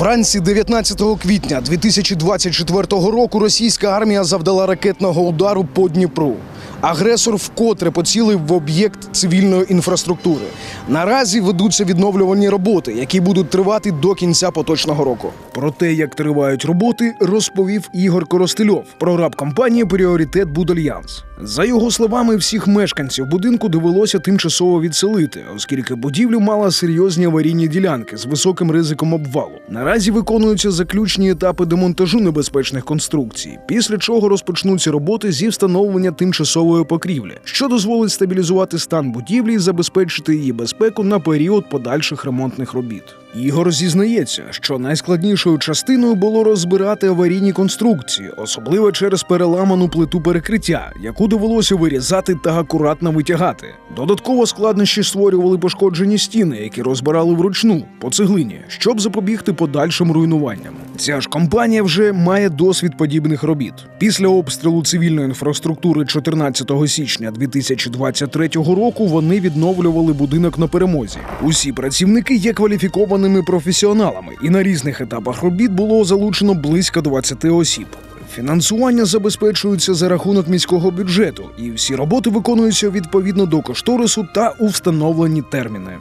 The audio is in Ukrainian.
Вранці 19 квітня 2024 року російська армія завдала ракетного удару по Дніпру. Агресор вкотре поцілив в об'єкт цивільної інфраструктури. Наразі ведуться відновлювальні роботи, які будуть тривати до кінця поточного року. Про те, як тривають роботи, розповів Ігор Коростельов, прораб компанії Пріоритет Будальянс. За його словами, всіх мешканців будинку довелося тимчасово відселити, оскільки будівлю мала серйозні аварійні ділянки з високим ризиком обвалу. Наразі виконуються заключні етапи демонтажу небезпечних конструкцій, після чого розпочнуться роботи зі встановлення тимчасової покрівлі, що дозволить стабілізувати стан будівлі і забезпечити її безпеку на період подальших ремонтних робіт. Ігор зізнається, що найскладнішою частиною було розбирати аварійні конструкції, особливо через переламану плиту перекриття, яку довелося вирізати та акуратно витягати. Додатково складнощі створювали пошкоджені стіни, які розбирали вручну по цеглині, щоб запобігти подальшим руйнуванням. Ця ж компанія вже має досвід подібних робіт. Після обстрілу цивільної інфраструктури 14 січня 2023 року вони відновлювали будинок на перемозі. Усі працівники є кваліфікованими професіоналами, і на різних етапах робіт було залучено близько 20 осіб. Фінансування забезпечується за рахунок міського бюджету, і всі роботи виконуються відповідно до кошторису та у встановлені терміни.